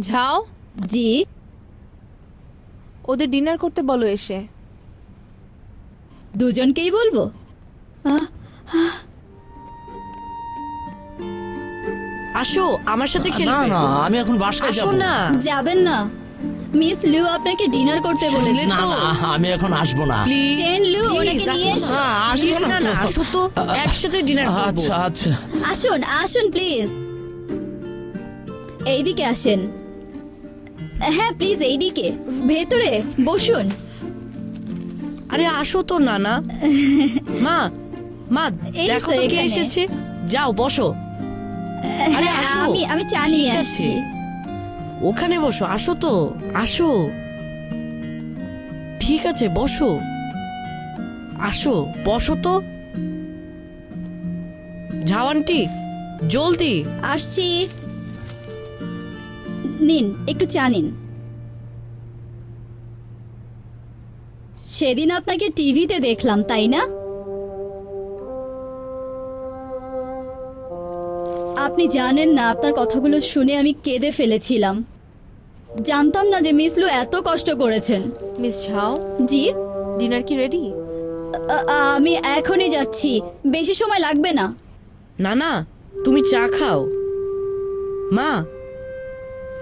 ঝাও? জি। ওদের ডিনার করতে বলো এসে। দুজনকেই বলব? আসো আমার সাথে না খেলবে। না আমি এখন বাসায় আসো যাব। না যাবেন না। মিস লিউ আপনাকে ডিনার করতে বলেছে না না আমি এখন আসব না। প্লিজ চেন লু, ওনাকে নিয়ে এসো। না, আসব না না না তো। আসো তো একসাথে ডিনার করব। আচ্ছা আচ্ছা। আসুন আসুন প্লিজ এইদিকে আসেন। হ্যাঁ প্লিজ এইদিকে। ভেতরে বসুন। আরে আসো তো নানা। মা মা এই দেখো তো তো কে এখানে। এসেছে। যাও বসো। আরে হ্যাঁ, আসো। আমি আমি চা নিয়ে ঠিক আছে। আসছি। ওখানে বসো আসো তো আসো। ঠিক আছে বসো। আসো বসো তো। ঝাওয়ানটি জলদি। আসছি। নিন একটু চা নিন। সেদিন আপনাকে টিভিতে দেখলাম তাই না? আপনি জানেন না আপনার কথাগুলো শুনে আমি কেঁদে ফেলেছিলাম। জানতাম না যে মিসলু এত কষ্ট করেছেন। Miss Zhao? জি? ডিনার কি রেডি? আমি এখনই যাচ্ছি বেশি সময় লাগবে না। না না তুমি চা খাও। মা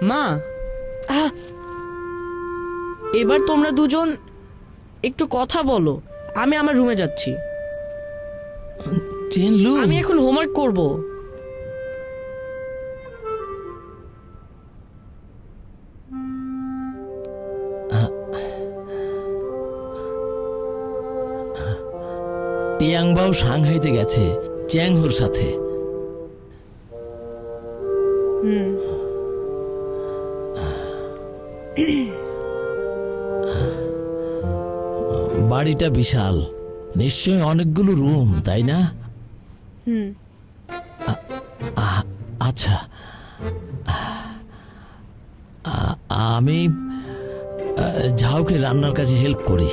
মা। আহ! এবার তোমরা দুজন একটু কথা বলো। আমি আমার রুমে যাচ্ছি। চেনলু আমি এখন হোমওয়ার্ক করব। টিয়াংবাও সাংহাইতে গেছে চ্যাংহুর সাথে। বাড়িটা বিশাল। নিশ্চয়ই অনেকগুলো রুম তাই না? আচ্ছা। আমি ঝাউকে রান্নার কাছে হেল্প করি।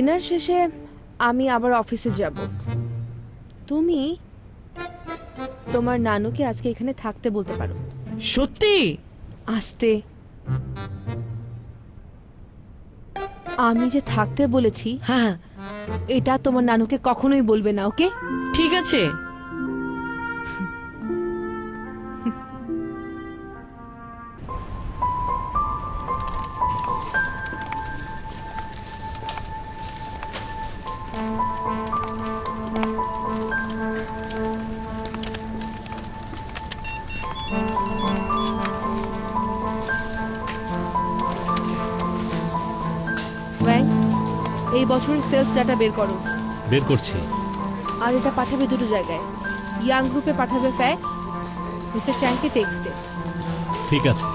ডিনার শেষে আমি আবার অফিসে যাব। তুমি তোমার নানুকে আজকে এখানে থাকতে বলতে পারো। সত্যি? আসতে। আমি যে থাকতে বলেছি হ্যাঁ এটা তোমার নানুকে কখনোই বলবে না ওকে? ঠিক আছে। বছরের সেলস ডাটা বের করো। বের করছি। আর এটা পাঠাবে দুটো জায়গায়। ইয়াং গ্রুপে পাঠাবে ফ্যাক্স মিস্টার চ্যাংকে টেক্সটে ঠিক আছে।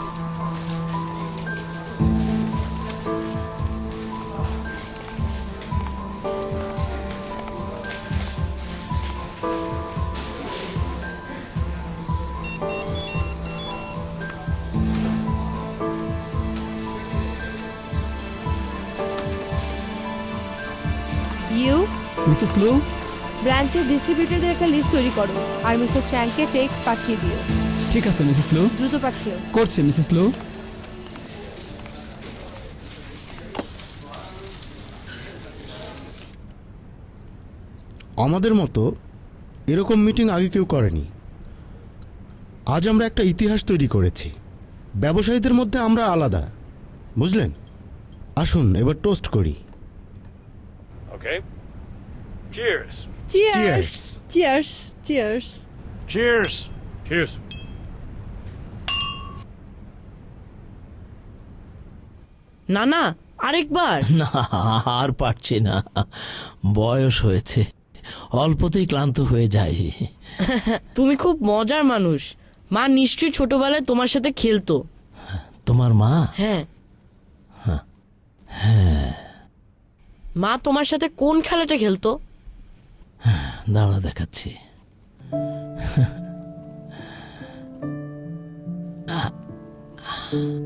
মিসেস লু ব্রাঞ্চের ডিস্ট্রিবিউটরদের একটা লিস্ট তৈরি করো আর মিস্টার চ্যাংকে টেক্সট পাঠিয়ে দিও। ঠিক আছে মিসেস লু দ্রুত পাঠিও। করছে মিসেস লু আমাদের মতো এরকম মিটিং আগে কেউ করেনি। আজ আমরা একটা ইতিহাস তৈরি করেছি। ব্যবসায়ীদের মধ্যে আমরা আলাদা বুঝলেন? আসুন এবার টোস্ট করি। Okay. Cheers. Cheers. Cheers cheers Cheers. Cheers. না না আরেকবার। না আর পারছি না। বয়স হয়েছে। অল্পতেই ক্লান্ত হয়ে যায় তুমি খুব মজার মানুষ। মা নিশ্চয়ই ছোটবেলায় তোমার সাথে খেলতো। তোমার মা? হ্যাঁ। মা তোমার সাথে কোন খেলাটা খেলতো? দাঁড়া দেখাচ্ছি।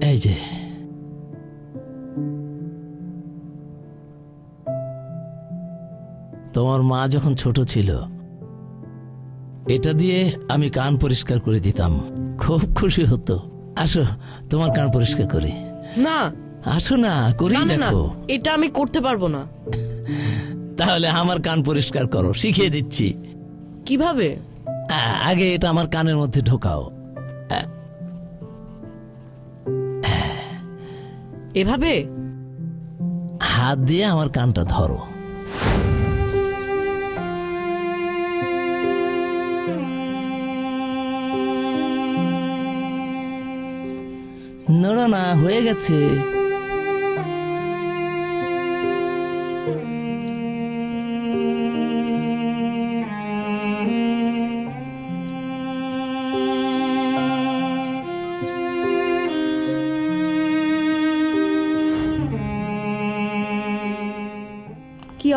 এই যে। তোমার মা যখন ছোট ছিল এটা দিয়ে আমি কান পরিষ্কার করে দিতাম। খুব খুশি হতো। আসো তোমার কান পরিষ্কার করি। না। আসো না করি না। দেখো। এটা আমি করতে পারব না। তাহলে আমার কান পরিষ্কার করো শিখিয়ে দিচ্ছি। কীভাবে? আ- আগে এটা আমার কানের মধ্যে ঢোকাও। এভাবে? হাত দিয়ে আমার কানটা ধরো। নড়ো না হয়ে গেছে।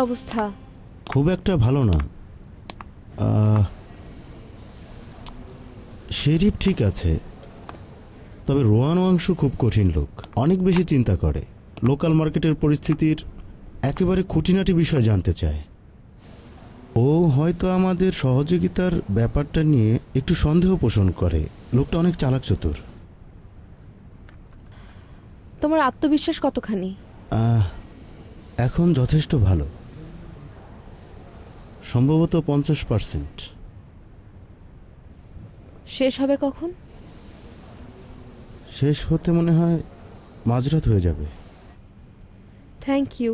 অবস্থা। খুব একটা ভালো না। শেরিফ ঠিক আছে তবে রোয়ান অংশ খুব কঠিন লোক অনেক বেশি চিন্তা করে। লোকাল মার্কেটের পরিস্থিতির একেবারে খুঁটিনাটি বিষয় জানতে চায়। ও হয়তো আমাদের সহযোগিতার ব্যাপারটা নিয়ে একটু সন্দেহ পোষণ করে। লোকটা অনেক চালাক চতুর। তোমার আত্মবিশ্বাস কতখানি? আহ, এখন যথেষ্ট ভালো। সম্ভবত পঞ্চাশ পার্সেন্ট। শেষ হবে কখন? শেষ হতে মনে হয় মাঝরাত হয়ে যাবে। থ্যাংক ইউ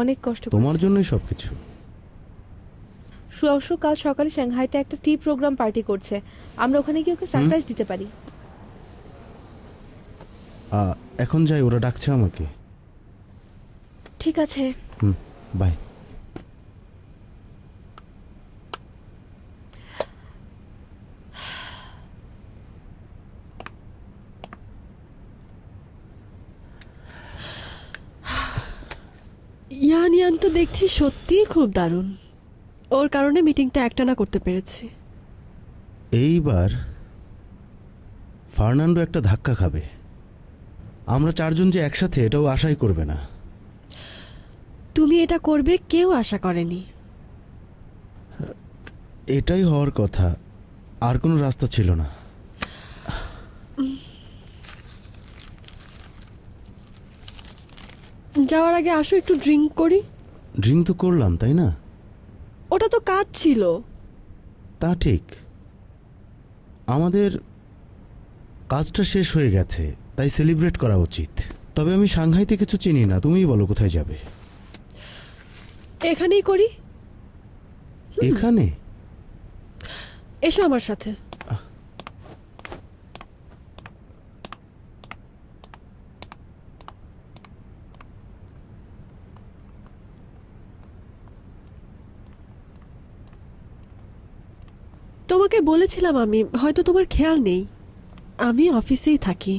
অনেক কষ্ট তোমার জন্যই সব কিছু সুয়াংশু কাল সকালে সাংহাইতে একটা টি প্রোগ্রাম পার্টি করছে। আমরা ওখানে গিয়ে ওকে সারপ্রাইজ দিতে পারি। এখন যাই ওরা ডাকছে আমাকে। ঠিক আছে। হুম বাই দেখছি সত্যিই খুব দারুণ। ওর কারণে মিটিংটা একটানা করতে পেরেছি। এইবার ফার্নান্ডো একটা ধাক্কা খাবে। আমরা চারজন যে একসাথে এটাও আশাই করবে না। তুমি এটা করবে কেউ আশা করেনি। এটাই হওয়ার কথা। আর কোনো রাস্তা ছিল না। যাওয়ার আগে আসো একটু ড্রিঙ্ক করি। ড্রিঙ্ক তো করলাম তাই না? ওটা তো কাজ ছিল। তা ঠিক। আমাদের কাজটা শেষ হয়ে গেছে তাই সেলিব্রেট করা উচিত। তবে আমি সাংহাইতে কিছু চিনি না তুমিই বলো কোথায় যাবে। এখানেই করি। এখানে? এসো আমার সাথে তোমাকে বলেছিলাম আমি হয়তো তোমার খেয়াল নেই। আমি অফিসেই থাকি।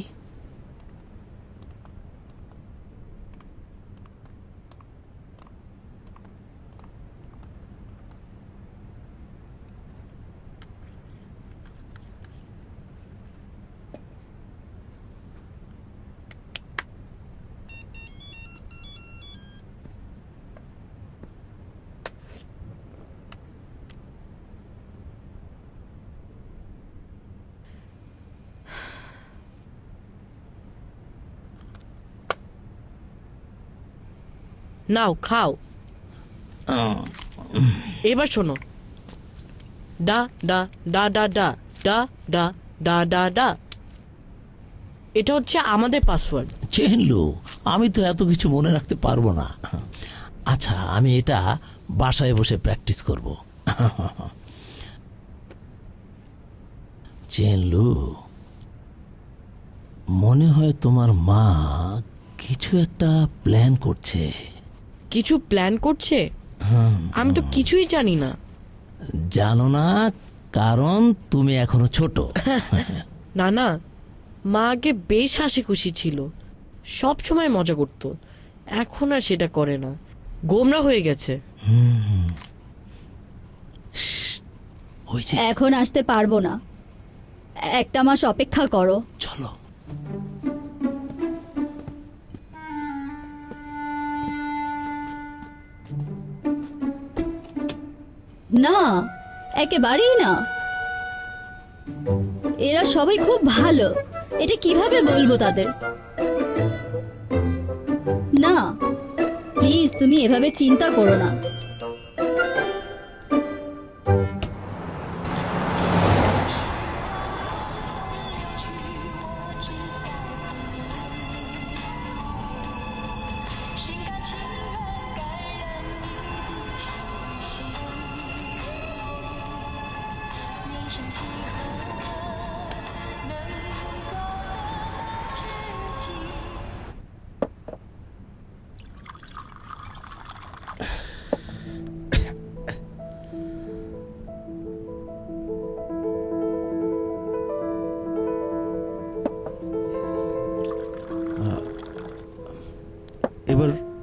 নাও, খাও। এবার শোনো। ডা ডা ডা ডা ডা ডা ডা ডা ডা ডা। এটা হচ্ছে আমাদের পাসওয়ার্ড। চেনলু, আমি তো এত কিছু মনে রাখতে পারব না। আচ্ছা আমি এটা বাসায় বসে প্র্যাকটিস করব। চেনলু, মনে হয় তোমার মা কিছু একটা প্ল্যান করছে। কিছু প্ল্যান করছে? আমি তো কিছুই জানি না। জানো না কারণ তুমি এখনও ছোট। না না মা আগে বেশ হাসি খুশি ছিল। সব সময় মজা করতো। এখন আর সেটা করে না। গোমরা হয়ে গেছে। ওই যে। এখন আসতে পারব না। একটা মাস অপেক্ষা করো। চলো। না, একেবারেই না। এরা সবাই খুব ভালো। এটা কীভাবে বলব তাদের? না, প্লিজ তুমি এভাবে চিন্তা করো না।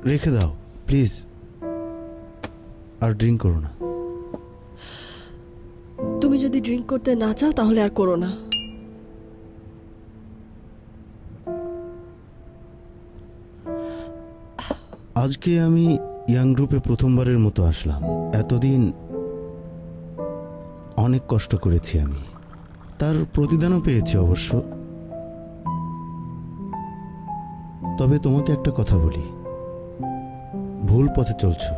রেখে দাও প্লিজ আর ড্রিঙ্ক করো না। তুমি যদি ড্রিঙ্ক করতে না চাও তাহলে আর করো না। আজকে আমি ইয়াং গ্রুপে প্রথমবারের মতো আসলাম। এতদিন অনেক কষ্ট করেছি আমি। তার প্রতিদানও পেয়েছি অবশ্য। তবে তোমাকে একটা কথা বলি। ভুল পথে চলছো।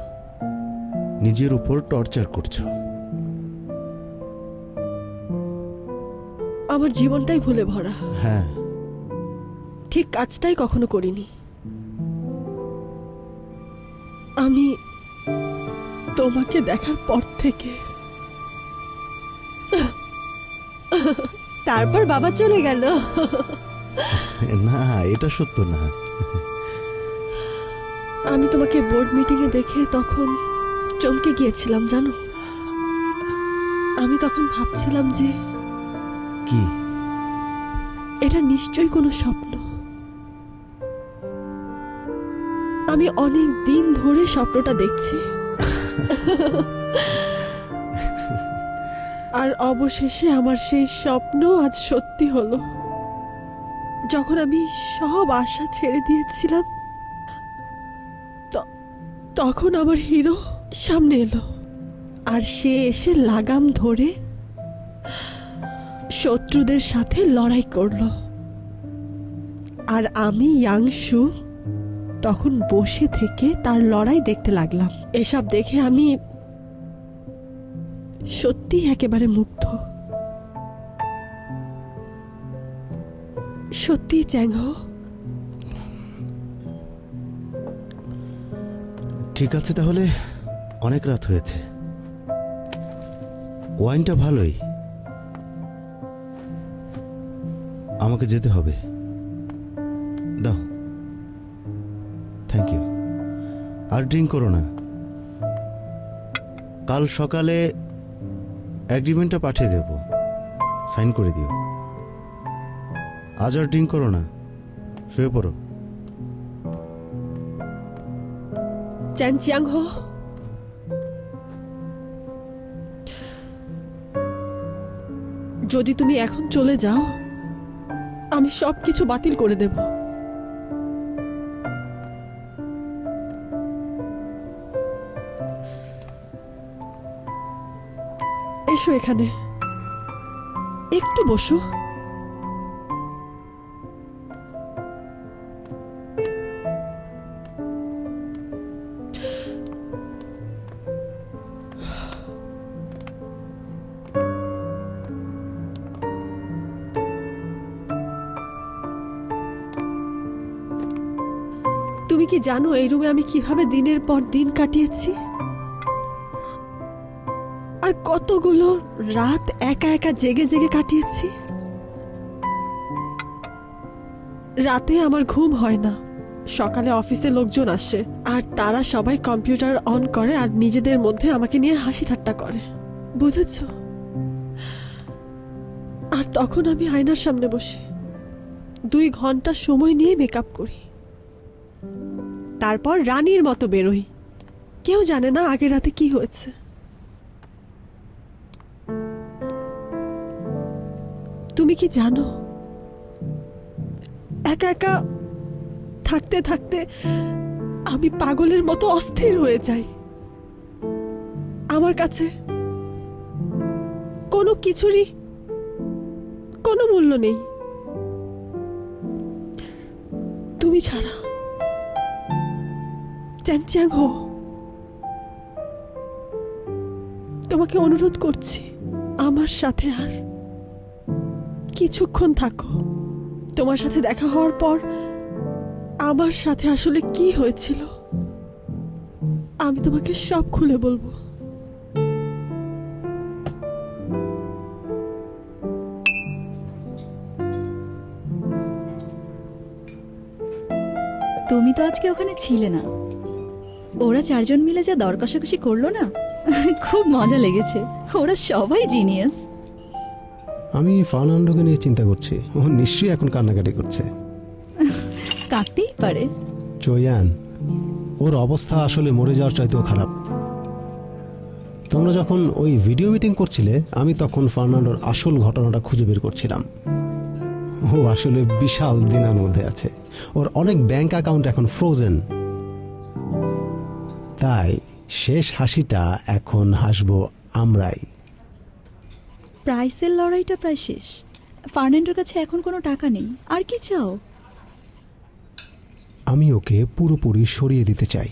নিজের উপর টর্চার করছ। আমার জীবনটাই ভুলে ভরা। হ্যাঁ। ঠিক কাজটাই কখনো করিনি। আমি তোমাকে দেখার পর থেকে তারপর বাবা চলে গেল। না এটা সত্য না। আমি তোমাকে বোর্ড মিটিংয়ে দেখে তখন চমকে গিয়েছিলাম জানো? আমি তখন ভাবছিলাম যে কি? এটা নিশ্চয়ই কোনো স্বপ্ন। আমি অনেক দিন ধরে স্বপ্নটা দেখছি। আর অবশেষে আমার সেই স্বপ্ন আজ সত্যি হলো। যখন আমি সব আশা ছেড়ে দিয়েছিলাম তখন আমার হিরো সামনে এলো। আর সে এসে লাগাম ধরে শত্রুদের সাথে লড়াই করল। আর আমি ইয়াংশু তখন বসে থেকে তার লড়াই দেখতে লাগলাম। এসব দেখে আমি সত্যি একেবারে মুগ্ধ। সত্যি চ্যাংহো ঠিক আছে তাহলে? অনেক রাত হয়েছে। ওয়াইনটা ভালোই। আমাকে যেতে হবে। দাও। থ্যাংক ইউ আর ড্রিঙ্ক করো না। কাল সকালে অ্যাগ্রিমেন্টটা পাঠিয়ে দেব। সাইন করে দিও। আজ আর ড্রিঙ্ক করো না। শুয়ে পড়ো। চ্যানচিয়াং হো যদি তুমি এখন চলে যাও আমি সব কিছু বাতিল করে দেব এসো এখানে একটু বসো কি জানো এই রুমে আমি কীভাবে দিনের পর দিন কাটিয়েছি? আর কতগুলো রাত একা একা জেগে জেগে কাটিয়েছি? রাতে আমার ঘুম হয় না। সকালে অফিসে লোকজন আসে, আর তারা সবাই কম্পিউটার অন করে আর নিজেদের মধ্যে আমাকে নিয়ে হাসি ঠাট্টা করে। বুঝেছ? আর তখন আমি আয়নার সামনে বসে। দুই ঘণ্টা সময় নিয়ে মেকআপ করি। তারপর রানীর মতো বেরোই। কেউ জানে না আগের রাতে কি হয়েছে। তুমি কি জানো? একা একা থাকতে থাকতে আমি পাগলের মতো অস্থির হয়ে যাই। আমার কাছে কোনো কিছুরই কোনো মূল্য নেই। তুমি ছাড়া। চ্যাংচ্যাং হো তোমাকে অনুরোধ করছি, আমার সাথে আর কিছুক্ষণ থাকো। তোমার সাথে দেখা হওয়ার পর আমার সাথে আসলে কি হয়েছিল, আমি তোমাকে সব খুলে বলব। তুমি তো আজকে ওখানে ছিলে না। ওরা চারজন মিলে যা দর কষাকষি করল না খুব মজা লেগেছে। ওরা সবাই জিনিয়াস আমি ফার্নান্ডোকে নিয়ে চিন্তা করছি। ও নিশ্চয়ই এখন কান্নাকাটি করছে। কাঁদতেই পারে। চৈয়ান ওর অবস্থা আসলে মরে যাওয়ার চাইতেও খারাপ। তোমরা যখন ওই ভিডিও মিটিং করছিলে আমি তখন ফার্নান্ডোর আসল ঘটনাটা খুঁজে বের করছিলাম। ও আসলে বিশাল দিনার মধ্যে আছে। ওর অনেক ব্যাংক অ্যাকাউন্ট এখন ফ্রোজেন তাই শেষ হাসিটা এখন হাসব আমরাই। প্রাইসের লড়াইটা প্রায় শেষ। ফার্নান্ডোর কাছে এখন কোনো টাকা নেই। আর কি চাও? আমি ওকে পুরোপুরি সরিয়ে দিতে চাই।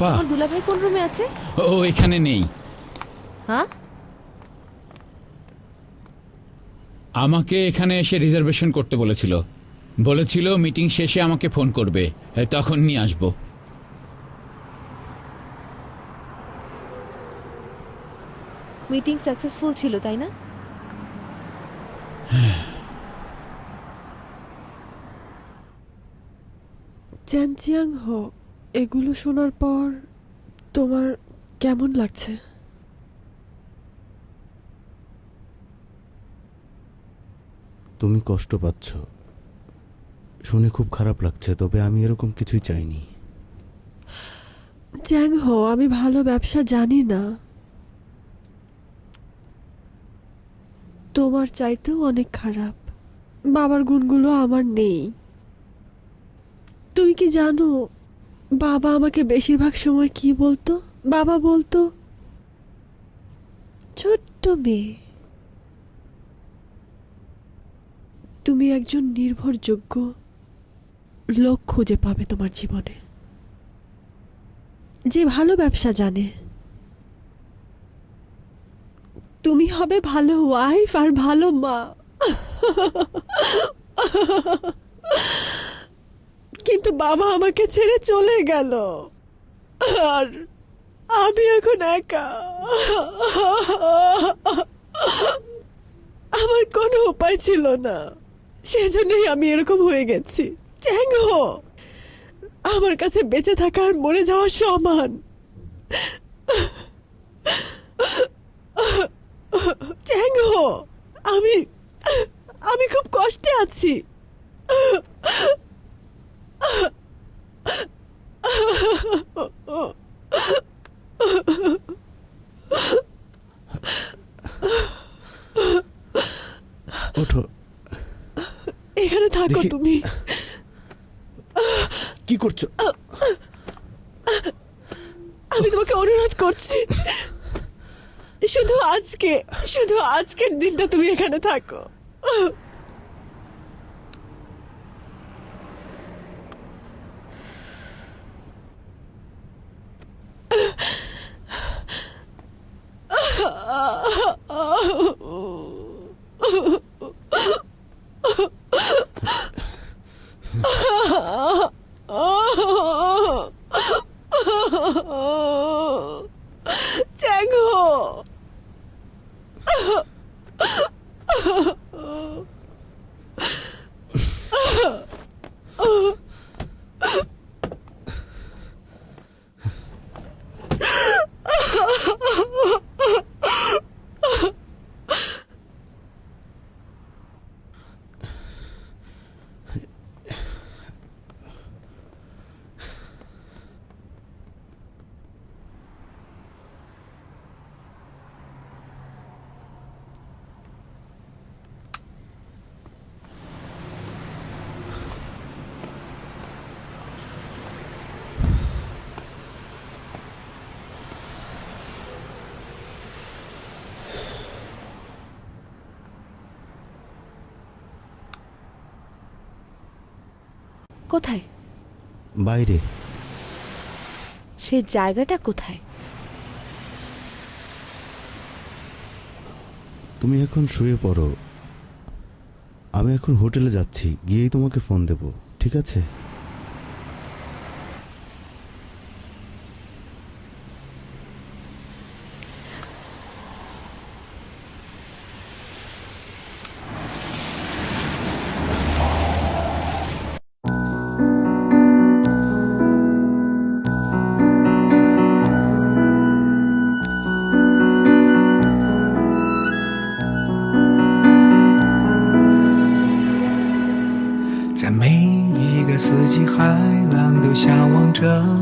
আপা। আমার দুলাভাই কোন রুমে আছে? ও এখানে নেই। হ্যাঁ? আমাকে এখানে এসে রিজার্ভেশন করতে বলেছিল। বলেছিল মিটিং শেষে আমাকে ফোন করবে। তখন নিয়ে আসব। মিটিং সাকসেসফুল ছিল তাই না? চ্যানচিয়াং হো এগুলো শোনার পর তোমার কেমন লাগছে? তুমি কষ্ট পাচ্ছ। শুনে খুব খারাপ লাগছে তবে আমি এরকম কিছুই চাইনি। চ্যাং হো আমি ভালো ব্যবসা জানি না। তোমার চাইতেও অনেক খারাপ। বাবার গুণগুলো আমার নেই। তুমি কি জানো বাবা আমাকে বেশিরভাগ সময় কি বলতো? বাবা বলতো, ছোট্ট মেয়ে, তুমি একজন নির্ভরযোগ্য লোক খুঁজে পাবে তোমার জীবনে। যে ভালো ব্যবসা জানে, তুমি হবে ভালো ওয়াইফ আর ভালো মা। কিন্তু বাবা আমাকে ছেড়ে চলে গেল। আর আমি এখন একা। আমার কোনো উপায় ছিল না। সেজন্যই আমি এরকম হয়ে গেছি। চ্যাংহো! আমার কাছে বেঁচে থাকা আর মরে যাওয়া সমান। চ্যাংহো! আমি আমি খুব কষ্টে আছি। ওঠো। এখানে থাকো দেখি- তুমি। কি করছ? আমি তোমাকে অনুরোধ করছি। শুধু আজকে শুধু আজকের দিনটা তুমি এখানে থাকো। কোথায়? বাইরে। সেই জায়গাটা কোথায়? তুমি এখন শুয়ে পড়ো। আমি এখন হোটেলে যাচ্ছি গিয়েই তোমাকে ফোন দেব ঠিক আছে? 着。